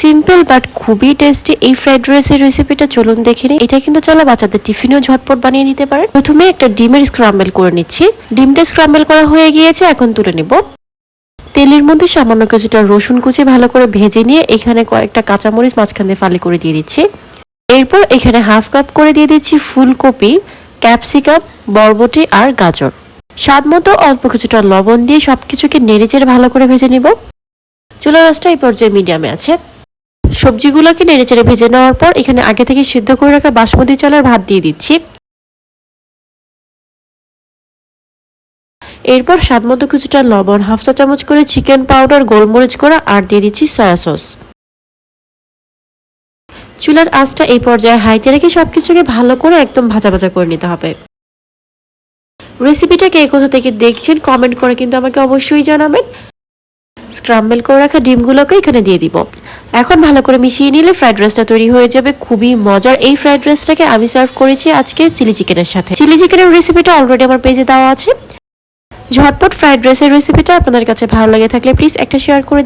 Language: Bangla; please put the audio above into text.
সিম্পল বাট খুবই টেস্টি এই ফ্রাইড রাইসের রেসিপিটা চলুন দেখে নিই। এটা কিন্তু চলে বাচ্চাদের টিফিনেও ঝটপট বানিয়ে দিতে পারে। প্রথমে একটা ডিমের স্ক্রাম্বেল করে নিচ্ছি। ডিমটা স্ক্রাম্বেল করা হয়ে গিয়েছে, এখন তুলে নিব। তেলের মধ্যে সামান্য কিছুটা রসুন কুচি ভালো করে ভেজে নিয়ে এখানে কয়েকটা কাঁচামরিচ মাঝখান দিয়ে ফালি করে দিয়ে দিচ্ছি। এরপর এখানে হাফ কাপ করে দিয়ে দিচ্ছি ফুলকপি, ক্যাপসিকাম, বরবটি আর গাজর। স্বাদ মতো অল্প কিছুটা লবণ দিয়ে সব সবকিছুকে নেড়েচেড়ে ভালো করে ভেজে নিব। চুলা রাসটা এই পর্যায়ে মিডিয়ামে আছে। সবজিগুলোকে নেড়ে নেড়েচেড়ে ভেজে নেওয়ার পর এখানে আগে থেকে সিদ্ধ করে রাখা বাসমতি চালের ভাত দিয়ে দিচ্ছি। এরপর স্বাদ মতো কিছুটা লবণ, হাফ চা চামচ করে চিকেন পাউডার, গোলমরিচ করা আর দিয়ে দিচ্ছি সয়া সস। চুলার আঁচটা এই পর্যায়ে হাইতে রেখে সবকিছুকে ভালো করে একদম ভাজা ভাজা করে নিতে হবে। রেসিপিটাকে কোথা থেকে দেখছেন কমেন্ট করে কিন্তু আমাকে অবশ্যই জানাবেন। স্ক্রাম্বেল করে রাখা ডিমগুলোকে এখানে দিয়ে দিব। এখন ভালো করে মিশিয়ে নিলে ফ্রাইড রাইসটা তৈরি হয়ে যাবে। খুবই মজার এই ফ্রাইড রাইসটাকে আমি সার্ভ করেছি আজকে চিলি চিকেনের সাথে। চিলি চিকেনের রেসিপিটা অলরেডি আমার পেজে দেওয়া আছে। ঝটপট ফ্রাইড রাইসের রেসিপিটা আপনাদের কাছে ভালো লাগে থাকলে প্লিজ একটা শেয়ার করে